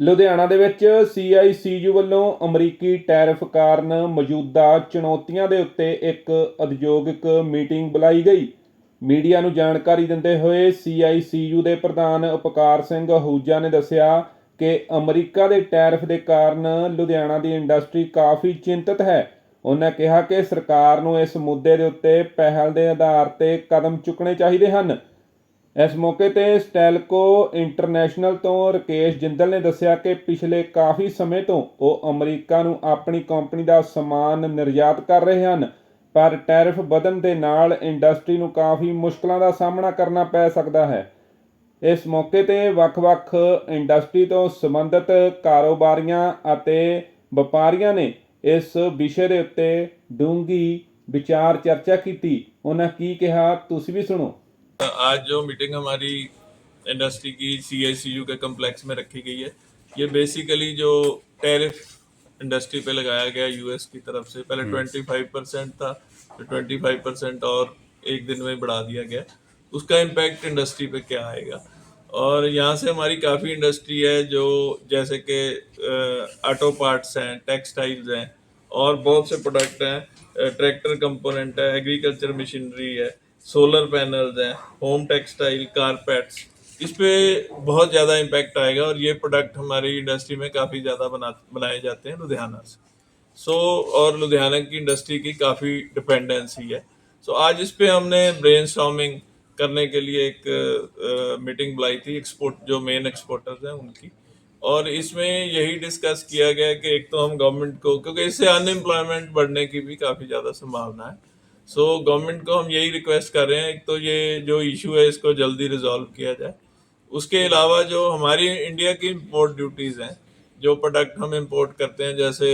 ਲੁਧਿਆਣਾ ਦੇ ਵਿੱਚ CICU ਵੱਲੋਂ ਅਮਰੀਕੀ ਟੈਰਿਫ ਕਾਰਨ ਮੌਜੂਦਾ ਚੁਣੌਤੀਆਂ ਦੇ ਉੱਤੇ ਇੱਕ ਉਦਯੋਗਿਕ ਮੀਟਿੰਗ ਬੁਲਾਈ ਗਈ। ਮੀਡੀਆ ਨੂੰ ਜਾਣਕਾਰੀ ਦਿੰਦੇ ਹੋਏ CICU ਦੇ ਪ੍ਰਧਾਨ ਉਪਕਾਰ ਸਿੰਘ ਅਹੂਜਾ ਨੇ ਦੱਸਿਆ ਕਿ ਅਮਰੀਕਾ ਦੇ ਟੈਰਿਫ ਦੇ ਕਾਰਨ ਲੁਧਿਆਣਾ ਦੀ ਇੰਡਸਟਰੀ ਕਾਫੀ ਚਿੰਤਤ ਹੈ। ਉਹਨਾਂ ਕਿਹਾ ਕਿ ਸਰਕਾਰ ਨੂੰ ਇਸ ਮੁੱਦੇ ਦੇ ਉੱਤੇ ਪਹਿਲ ਦੇ ਆਧਾਰ ਤੇ ਕਦਮ ਚੁੱਕਣੇ ਚਾਹੀਦੇ ਹਨ। ਇਸ ਮੌਕੇ ਤੇ ਸਟੈਲਕੋ ਇੰਟਰਨੈਸ਼ਨਲ ਤੋਂ ਰਕੇਸ਼ ਜਿੰਦਲ ਨੇ ਦੱਸਿਆ ਕਿ ਪਿਛਲੇ ਕਾਫੀ ਸਮੇਂ ਤੋਂ ਉਹ ਅਮਰੀਕਾ ਨੂੰ ਆਪਣੀ ਕੰਪਨੀ ਦਾ ਸਮਾਨ ਨਿਰਯਾਤ ਕਰ ਰਹੇ ਹਨ, ਪਰ ਟੈਰਿਫ ਵਧਣ ਦੇ ਨਾਲ ਇੰਡਸਟਰੀ ਨੂੰ ਕਾਫੀ ਮੁਸ਼ਕਲਾਂ ਦਾ ਸਾਹਮਣਾ ਕਰਨਾ ਪੈ ਸਕਦਾ ਹੈ। ਇਸ ਮੌਕੇ ਤੇ ਵੱਖ-ਵੱਖ ਇੰਡਸਟਰੀ ਤੋਂ ਸੰਬੰਧਿਤ ਕਾਰੋਬਾਰੀਆਂ ਅਤੇ ਵਪਾਰੀਆਂ ਨੇ ਇਸ ਵਿਸ਼ੇ ਦੇ ਉੱਤੇ ਡੂੰਘੀ ਵਿਚਾਰ ਚਰਚਾ ਕੀਤੀ। ਉਹਨਾਂ ਕੀ ਕਿਹਾ, ਤੁਸੀਂ ਵੀ ਸੁਣੋ। आज जो मीटिंग हमारी इंडस्ट्री की सीआईसीयू के कम्प्लेक्स में रखी गई है ये बेसिकली जो टैरिफ इंडस्ट्री पे लगाया गया यूएस की तरफ़ से पहले 25 परसेंट था ट्वेंटी फाइव परसेंट और एक दिन में बढ़ा दिया गया। उसका इम्पैक्ट इंडस्ट्री पे क्या आएगा? और यहाँ से हमारी काफ़ी इंडस्ट्री है जो जैसे कि ऑटो पार्ट्स हैं टेक्सटाइल्स हैं और बहुत से प्रोडक्ट हैं ट्रैक्टर कंपोनेंट है एग्रीकल्चर मशीनरी है सोलर पैनल्स हैं होम टेक्सटाइल कारपेट्स इस पे बहुत ज़्यादा इम्पैक्ट आएगा और ये प्रोडक्ट हमारी इंडस्ट्री में काफ़ी ज़्यादा बना बनाए जाते हैं लुधियाना से। सो so, और लुधियाना की इंडस्ट्री की काफ़ी डिपेंडेंसी है। सो so, आज इस पे हमने ब्रेन करने के लिए एक मीटिंग बुलाई थी एक्सपोर्ट जो मेन एक्सपोर्टर्स हैं उनकी। और इसमें यही डिस्कस किया गया कि एक तो हम गवर्नमेंट को क्योंकि इससे अनएम्प्लॉयमेंट बढ़ने की भी काफ़ी ज़्यादा संभावना है। सो so, गवर्नमेंट को हम यही रिक्वेस्ट कर रहे हैं एक तो ये जो इशू है इसको जल्दी रिजॉल्व किया जाए। उसके अलावा जो हमारी इंडिया की इम्पोर्ट ड्यूटीज़ हैं जो प्रोडक्ट हम इम्पोर्ट करते हैं जैसे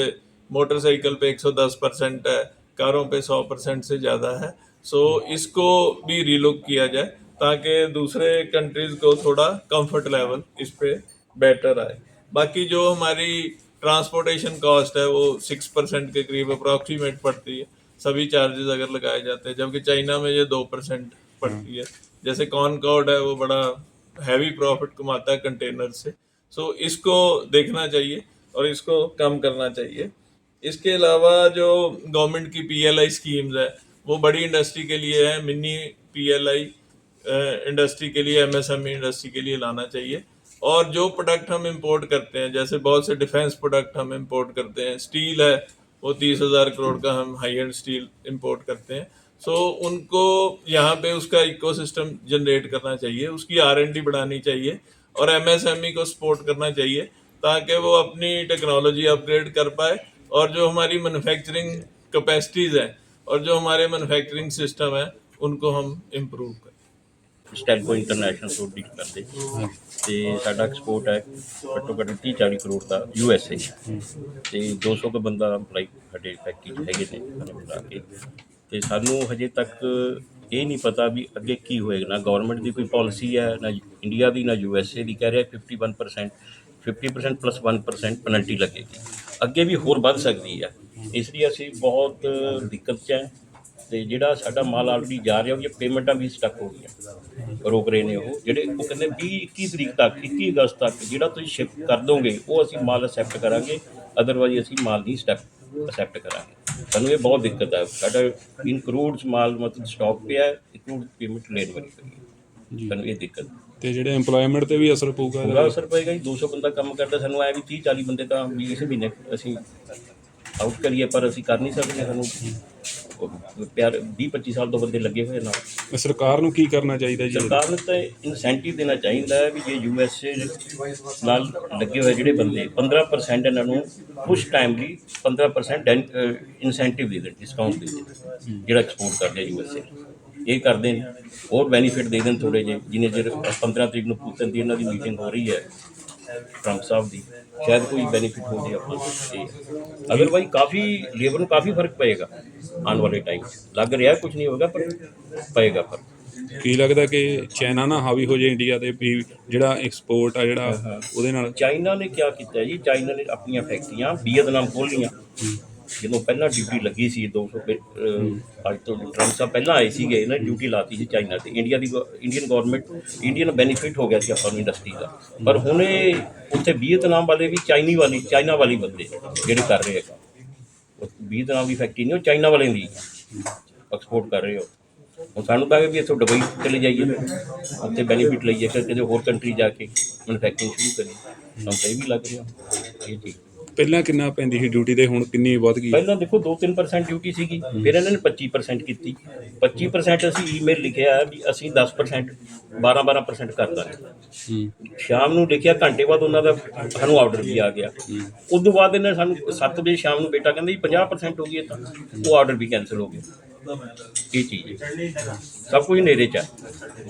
मोटरसाइकिल पे 110 परसेंट है कारों पे 100 परसेंट से ज़्यादा है। सो so, इसको भी रीलुक किया जाए ताकि दूसरे कंट्रीज़ को थोड़ा कंफर्ट लेवल इस पर बेटर आए। बाकी जो हमारी ट्रांसपोर्टेशन कॉस्ट है वो सिक्स परसेंट के करीब अप्रॉक्सीमेट पड़ती है। सभी चार्जेस अगर लगाए जाते हैं, जबकि चाइना में ये दो परसेंट पड़ती है। जैसे कॉनकॉर्ड है, वो बड़ा हैवी प्रॉफिट कमाता है कंटेनर से। सो इसको देखना चाहिए और इसको कम करना चाहिए। इसके अलावा जो गवर्नमेंट की पीएलआई स्कीम्स है, वो बड़ी इंडस्ट्री के लिए है। मिनी पीएलआई इंडस्ट्री के लिए एमएसएमई इंडस्ट्री के लिए लाना चाहिए। और जो प्रोडक्ट हम इंपोर्ट करते हैं, जैसे बहुत से डिफेंस प्रोडक्ट हम इंपोर्ट करते हैं। स्टील है वो तीस हज़ार करोड़ का हम हाई एंड स्टील इंपोर्ट करते हैं। सो so, उनको यहाँ पे उसका इकोसिस्टम जनरेट करना चाहिए उसकी आर एन डी बढ़ानी चाहिए और एमएसएमई को सपोर्ट करना चाहिए ताकि वो अपनी टेक्नोलॉजी अपग्रेड कर पाए और जो हमारी मैन्युफैक्चरिंग कैपेसिटीज़ हैं और जो हमारे मैन्युफैक्चरिंग सिस्टम है उनको हम इम्प्रूव करें। ਸਟੈਲਕੋ ਇੰਟਰਨੈਸ਼ਨਲ ਤੋਂ ਡੀਲ ਕਰਦੇ। ਤੇ ਸਾਡਾ ਐਕਸਪੋਰਟ ਹੈ ਘੱਟੋ ਘੱਟ 30 40 ਕਰੋੜ ਦਾ ਯੂ ਐਸ ਏ ਤੇ 200 ਕੁ ਬੰਦਾ ਲਾਈਕ ਸਾਡੇ ਫੈਕਟਰੀ 'ਚ ਹੈਗੇ ਨੇ ਸਾਨੂੰ ਮਿਲਾ ਕੇ। ਤੇ ਸਾਨੂੰ ਹਜੇ ਤੱਕ ਇਹ ਨਹੀਂ ਪਤਾ ਵੀ ਅੱਗੇ ਕੀ ਹੋਏਗਾ। ਨਾ ਗਵਰਨਮੈਂਟ ਦੀ ਕੋਈ ਪਾਲਿਸੀ ਹੈ, ਨਾ ਇੰਡੀਆ ਦੀ, ਨਾ ਯੂ ਐਸ ਏ ਦੀ। ਕਹਿ ਰਿਹਾ 51% 50% ਪਲੱਸ 1% ਪੈਨਲਟੀ ਲੱਗੇਗੀ। ਅੱਗੇ ਵੀ ਹੋਰ ਵੱਧ ਸਕਦੀ ਹੈ। ਇਸ ਲਈ ਅਸੀਂ ਬਹੁਤ ਦਿੱਕਤ 'ਚ ਹੈ। ਤੇ ਜਿਹੜਾ ਸਾਡਾ ਮਾਲ ਆਲਰੇਡੀ ਜਾ ਰਿਹਾ ਉਹਦੀਆਂ ਪੇਮੈਂਟਾਂ ਵੀ ਸਟਕ ਹੋ ਗਈਆਂ ਰੋਕ ਰਹੇ ਨੇ ਉਹ। ਜਿਹੜੇ ਉਹ ਕਹਿੰਦੇ 20 21 ਤਰੀਕ ਤੱਕ 21 ਅਗਸਤ ਤੱਕ ਜਿਹੜਾ ਤੁਸੀਂ ਸ਼ਿਪ ਕਰ ਦੋਗੇ ਉਹ ਅਸੀਂ ਮਾਲ ਅਸੈਪਟ ਕਰਾਂਗੇ। ਅਦਰਵਾਈਜ਼ ਅਸੀਂ ਮਾਲ ਨਹੀਂ ਸਟਕ ਅਸੈਪਟ ਕਰਾਂਗੇ। ਸਾਨੂੰ ਇਹ ਬਹੁਤ ਦਿੱਕਤ ਹੈ ਸਾਡਾ ਇਨ ਕਰੋੜਸ ਮਾਲ ਮਤਲਬ ਸਟਾਕ ਪਿਆ ਹੈ ਕਰੋੜ ਪੇਮੈਂਟ ਲੈਣ ਵਾਲੀ ਹੈ। ਸਾਨੂੰ ਇਹ ਦਿੱਕਤ। ਤੇ ਜਿਹੜੇ EMPLOYMENT ਤੇ ਵੀ ਅਸਰ ਪਊਗਾ ਇਹਦਾ? ਅਸਰ ਪਏਗਾ ਜੀ। 200 ਬੰਦਾ ਕੰਮ ਕਰਦਾ ਸਾਨੂੰ ਐ ਵੀ 30 40 ਬੰਦੇ ਤਾਂ ਵੀ ਇਸ ਮਹੀਨੇ ਅਸੀਂ ਆਊਟ ਕਰੀਏ ਪਰ ਅਸੀਂ ਕਰ ਨਹੀਂ ਸਕਦੇ ਸਾਨੂੰ। ਉਹ ਪਿਆਰ 20 25 ਸਾਲ ਤੋਂ ਬੰਦੇ ਲੱਗੇ ਹੋਏ ਨਾਲ। ਸਰਕਾਰ ਨੂੰ ਕੀ ਕਰਨਾ ਚਾਹੀਦਾ ਜੀ ਸਰਕਾਰ ਨੂੰ ਤਾਂ ਇਨਸੈਂਟਿਵ ਦੇਣਾ ਚਾਹੀਦਾ ਹੈ ਵੀ ਜੇ ਯੂਐਸਏ ਨਾਲ ਲੱਗੇ ਹੋਏ ਜਿਹੜੇ ਬੰਦੇ 15% ਇਹਨਾਂ ਨੂੰ ਕੁਝ ਟਾਈਮ ਲਈ 15% ਇਨਸੈਂਟਿਵ ਦੇ ਦੇਣ ਡਿਸਕਾਊਂਟ ਦੇ ਦੇਣ ਜਿਹੜਾ ਐਕਸਪੋਰਟ ਕਰਦੇ ਆ ਯੂਐਸਏ ਇਹ ਕਰਦੇ ਨੇ ਹੋਰ ਬੈਨੀਫਿਟ ਦੇ ਦੇਣ ਥੋੜੇ ਜਿਹੇ ਜਿਨੇ ਚਿਰ 15 ਤਰੀਕ ਨੂੰ ਪੂਤਨ ਦੀ ਇਹਨਾਂ ਦੀ ਮੀਟਿੰਗ ਹੋ ਰਹੀ ਹੈ। ਟਰੰਪ ਸਾਹਿਬ ਦੀ ਸ਼ਾਇਦ ਕੋਈ ਬੈਨੀਫਿਟ ਹੋ ਜੇ ਆਪਾਂ ਨੂੰ ਅਦਰਵਾਈਜ਼ ਕਾਫੀ ਲੇਬਰ ਨੂੰ ਕਾਫੀ ਫ਼ਰਕ ਪਏਗਾ ਆਉਣ ਵਾਲੇ ਟਾਈਮ ਲੱਗ ਰਿਹਾ ਕੁਝ ਨਹੀਂ ਹੋਗਾ ਪਰ ਪਏਗਾ ਫ਼ਰਕ। ਕੀ ਲੱਗਦਾ ਕਿ ਚਾਈਨਾ ਨਾ ਹਾਵੀ ਹੋ ਜਾਏ ਇੰਡੀਆ ਤੇ ਵੀ ਜਿਹੜਾ ਐਕਸਪੋਰਟ ਆ ਜਿਹੜਾ ਉਹਦੇ ਨਾਲ ਚਾਈਨਾ ਨੇ ਕੀ ਕੀਤਾ ਜੀ? ਚਾਈਨਾ ਨੇ ਆਪਣੀਆਂ ਫੈਕਟਰੀਆਂ ਵੀਅਤਨਾਮ ਖੋਲ੍ਹੀਆਂ ਜਦੋਂ ਪਹਿਲਾਂ ਡਿਊਟੀ ਲੱਗੀ ਸੀ 200 ਪੇ- ਅੱਜ ਤੋਂ ਟਰੰਪ ਸਾਹਿਬ ਪਹਿਲਾਂ ਆਏ ਸੀਗੇ, ਇਹਨਾਂ ਨੇ ਡਿਊਟੀ ਲਾਤੀ ਸੀ ਚਾਈਨਾ ਤੇ। ਇੰਡੀਆ ਦੀ ਇੰਡੀਅਨ ਗਵਰਨਮੈਂਟ ਇੰਡੀਅਨ ਬੈਨੀਫਿਟ ਹੋ ਗਿਆ ਸੀ ਆਪਾਂ ਨੂੰ ਇੰਡਸਟਰੀ ਦਾ। ਪਰ ਹੁਣ ਇਹ ਉੱਥੇ ਵੀਅਤਨਾਮ ਵਾਲੇ ਵੀ ਚਾਈਨੀ ਵਾਲੀ ਚਾਈਨਾ ਵਾਲੀ ਬੰਦੇ ਜਿਹੜੇ ਕਰ ਰਹੇ ਹੈਗਾ ਉਹ ਵੀਅਤਨਾਮ ਦੀ ਫੈਕਟਰੀ ਨਹੀਂ, ਉਹ ਚਾਈਨਾ ਵਾਲੇ ਦੀ ਐਕਸਪੋਰਟ ਕਰ ਰਹੇ ਹੋ ਹੁਣ ਸਾਨੂੰ ਤਾਂ ਵੀ ਇੱਥੋਂ ਦੁਬਈ ਚਲੇ ਜਾਈਏ, ਉੱਥੇ ਬੈਨੀਫਿਟ ਲਈਏ, ਫਿਰ ਕਿਤੇ ਹੋਰ ਕੰਟਰੀ ਜਾ ਕੇ ਮੈਨੂਫੈਕਚਰਿੰਗ ਸ਼ੁਰੂ ਕਰੀਏ। ਸਾਨੂੰ ਤਾਂ ਇਹ ਵੀ ਲੱਗ ਰਿਹਾ। ਇਹ ਚੀਜ਼ ਪਹਿਲਾਂ ਕਿੰਨਾ ਪੈਂਦੀ ਸੀ ਡਿਊਟੀ ਤੇ ਹੁਣ ਕਿੰਨੀ ਵੱਧ ਗਈ? ਪਹਿਲਾਂ ਦੇਖੋ 2-3% ਡਿਊਟੀ ਸੀਗੀ ਫਿਰ ਇਹਨਾਂ ਨੇ 25% ਕੀਤੀ। 25% ਅਸੀਂ ਈਮੇਲ ਲਿਖਿਆ ਵੀ ਅਸੀਂ 10% 12-12% ਕਰ ਦਾਂਗੇ ਹੂੰ ਸ਼ਾਮ ਨੂੰ ਲਿਖਿਆ ਘੰਟੇ ਬਾਅਦ ਉਹਨਾਂ ਦਾ ਸਾਨੂੰ ਆਰਡਰ ਵੀ ਆ ਗਿਆ। ਉਸ ਤੋਂ ਬਾਅਦ ਇਹਨੇ ਸਾਨੂੰ 7 ਵਜੇ ਸ਼ਾਮ ਨੂੰ ਬੇਟਾ ਕਹਿੰਦਾ ਜੀ 50% ਹੋ ਗਈ ਤਾਂ। ਉਹ ਆਰਡਰ ਵੀ ਕੈਨਸਲ ਹੋ ਗਿਆ। ਇਹ ਚੀਜ਼ ਹੈ। ਸਭ ਕੁਝ ਨੇੜੇ ਚ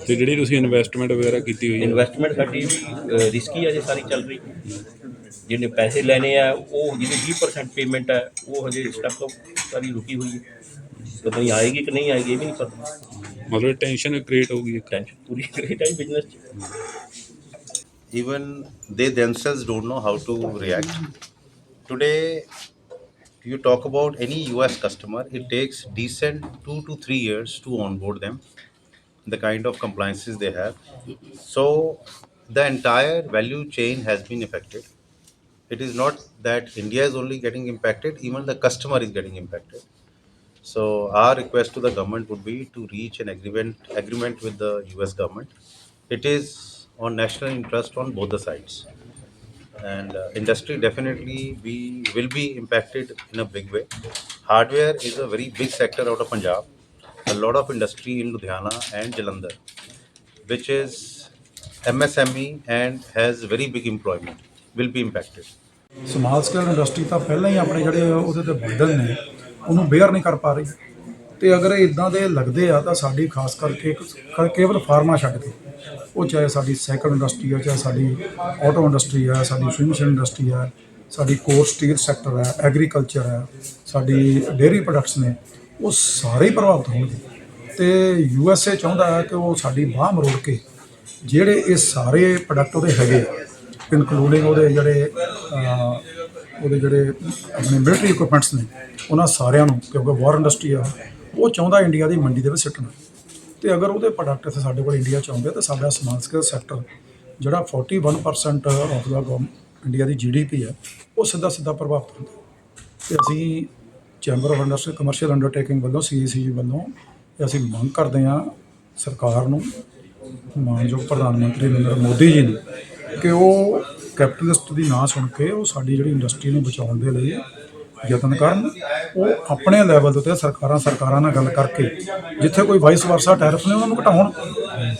ਤੇ ਜਿਹੜੀ ਤੁਸੀਂ ਇਨਵੈਸਟਮੈਂਟ ਵਗੈਰਾ ਕੀਤੀ ਹੋਈ ਹੈ? ਇਨਵੈਸਟਮੈਂਟ ਸਾਡੀ ਰਿਸਕੀ ਹੈ ਜੇ ਸਾਰੀ ਚੱਲ ਰਹੀ। ਜਿਹਨੇ ਪੈਸੇ ਲੈਣੇ ਆ ਉਹ ਜਿਹਦੀ 20% ਪੇਮੈਂਟ ਹੈ ਉਹ ਹਜੇ ਸਟਕ ਤੋਂ ਸਾਰੀ ਰੁਕੀ ਹੋਈ ਹੈ ਪਤਾ ਨਹੀਂ ਆਏਗੀ ਕਿ ਨਹੀਂ ਆਏਗੀ ਇਹ ਵੀ ਨਹੀਂ ਪਤਾ ਮਤਲਬ ਟੈਨਸ਼ਨ ਕ੍ਰੀਏਟ ਹੋ ਗਈ ਇੱਕ ਟੈਨਸ਼ਨ ਪੂਰੀ ਕਰੀ ਟਾਈਮ ਬਿਜ਼ਨਸ ਚ even they themselves don't know how to react. Today, you talk about any US customer, it takes decent two to three years to onboard them, the kind of compliances they have. So, the entire value chain has been affected. It is not that India is only getting impacted, even the customer is getting impacted. So, our request to the government would be to reach an agreement agreement with the US government. It is on national interest on both the sides. And uh, industry definitely we will be impacted in a big way. Hardware is a very big sector out of Punjab. A lot of industry in Ludhiana and Jalandhar, which is MSME and has very big employment, will be impacted. Small scale industry ਤਾਂ ਪਹਿਲਾਂ ਹੀ ਆਪਣੇ ਜਿਹੜੇ ਉਹਦੇ ਤੇ burden ਨੇ, ਉਹਨੂੰ bear ਨਹੀਂ ਕਰ ਪਾ ਰਹੀ ਤੇ ਅਗਰ ਇਦਾਂ ਦੇ ਲੱਗਦੇ ਆ, ਤਾਂ ਸਾਡੀ ਖਾਸ ਕਰਕੇ ਕੇਵਲ ਫਾਰਮਾ ਛੱਡ ਕੇ, ਉਹ ਚਾਹੇ ਸਾਡੀ ਸਾਈਕਲ ਇੰਡਸਟਰੀ ਆ, ਚਾਹੇ ਸਾਡੀ ਆਟੋ ਇੰਡਸਟਰੀ ਆ, ਸਾਡੀ ਸਵਿਮਿੰਗ ਇੰਡਸਟਰੀ ਆ, ਸਾਡੀ ਕੋਰ ਸਟੀਲ ਸੈਕਟਰ ਹੈ ਐਗਰੀਕਲਚਰ ਹੈ ਸਾਡੀ ਡੇਅਰੀ ਪ੍ਰੋਡਕਟਸ ਨੇ, ਉਹ ਸਾਰੇ ਹੀ ਪ੍ਰਭਾਵਿਤ ਹੋਣਗੇ ਤੇ ਯੂ ਐਸ ਏ ਚਾਹੁੰਦਾ ਹੈ ਕਿ ਉਹ ਸਾਡੀ ਬਾਹ ਮਰੋੜ ਕੇ, ਜਿਹੜੇ ਇਹ ਸਾਰੇ ਪ੍ਰੋਡਕਟ ਉਹਦੇ ਹੈਗੇ ਇਨਕਲੂਡਿੰਗ ਉਹਦੇ ਜਿਹੜੇ ਉਹਦੇ ਜਿਹੜੇ ਆਪਣੇ ਮਿਲਟਰੀ ਇਕਵਿਪਮੈਂਟਸ ਨੇ, ਉਹਨਾਂ ਸਾਰਿਆਂ ਨੂੰ, ਕਿਉਂਕਿ ਵਾਰ ਇੰਡਸਟਰੀ ਆ, ਉਹ ਚਾਹੁੰਦਾ ਇੰਡੀਆ ਦੀ ਮੰਡੀ ਦੇ ਵਿੱਚ ਸਿੱਟਣਾ। ਤੇ ਅਗਰ ਉਹਦੇ ਪ੍ਰੋਡਕਟ ਇੱਥੇ ਸਾਡੇ ਕੋਲ ਇੰਡੀਆ ਚ ਆਉਂਦੇ, ਤਾਂ ਸਾਡਾ ਸਮਾਲ ਸਕੇਲ ਸੈਕਟਰ ਜਿਹੜਾ 41% ਆਫ ਦਾ ਇੰਡੀਆ ਦੀ ਜੀਡੀਪੀ ਹੈ ਉਹ ਸਿੱਧਾ ਸਿੱਧਾ ਪ੍ਰਭਾਵਿਤ ਹੁੰਦਾ। ਤੇ ਅਸੀਂ chamber of industry commercial undertaking ਵੱਲੋਂ ਸੀਈਸੀਯੂ ਵੱਲੋਂ, ਇਹ ਅਸੀਂ ਮੰਗ ਕਰਦੇ ਹਾਂ ਸਰਕਾਰ ਨੂੰ, ਮਾਨਯੋਗ ਪ੍ਰਧਾਨ ਮੰਤਰੀ ਨਰਿੰਦਰ ਮੋਦੀ ਜੀ ਨੂੰ ਕਿ ਉਹ ਕੈਪੀਟਲਿਸਟ ਦੀ ਨਾ ਸੁਣ ਕੇ ਉਹ ਸਾਡੀ ਜਿਹੜੀ ਇੰਡਸਟਰੀ ਨੂੰ ਬਚਾਉਣ ਦੇ ਲਈ ਯਤਨ ਕਰਨ, ਉਹ ਆਪਣੇ ਲੈਵਲ ਦੇ ਉੱਤੇ ਸਰਕਾਰਾਂ ਸਰਕਾਰਾਂ ਨਾਲ ਗੱਲ ਕਰਕੇ, ਜਿੱਥੇ ਕੋਈ ਵਾਈਸ ਵਰਸਾ ਟੈਰਿਫ ਨੇ ਉਹਨਾਂ ਨੂੰ ਘਟਾਉਣ।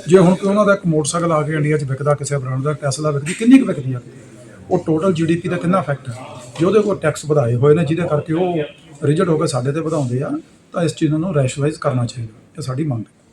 ਜੇ ਹੁਣ ਕੋਈ ਉਹਨਾਂ ਦਾ ਇੱਕ ਮੋਟਰਸਾਈਕਲ ਆ ਕੇ ਇੰਡੀਆ 'ਚ ਵਿਕਦਾ, ਕਿਸੇ ਬ੍ਰਾਂਡ ਦਾ ਟੈਸਲਾ ਵਿਕਦੀ, ਕਿੰਨੀ ਕੁ ਵਿਕਦੀ ਆ? ਉਹ ਟੋਟਲ ਜੀਡੀਪੀ ਦਾ ਕਿੰਨਾ ਇਫੈਕਟ ਹੈ ਜੇ ਉਹਦੇ ਕੋਲ ਟੈਕਸ ਵਧਾਏ ਹੋਏ ਨੇ, ਜਿਹਦੇ ਕਰਕੇ ਉਹ ਰਿਜਟ ਹੋ ਕੇ ਸਾਡੇ ਤੇ ਵਧਾਉਂਦੇ ਆ, ਤਾਂ ਇਸ ਚੀਜ਼ ਨੂੰ ਰੈਸ਼ਨਲਾਈਜ਼ ਕਰਨਾ ਚਾਹੀਦਾ, ਇਹ ਸਾਡੀ ਮੰਗ ਹੈ।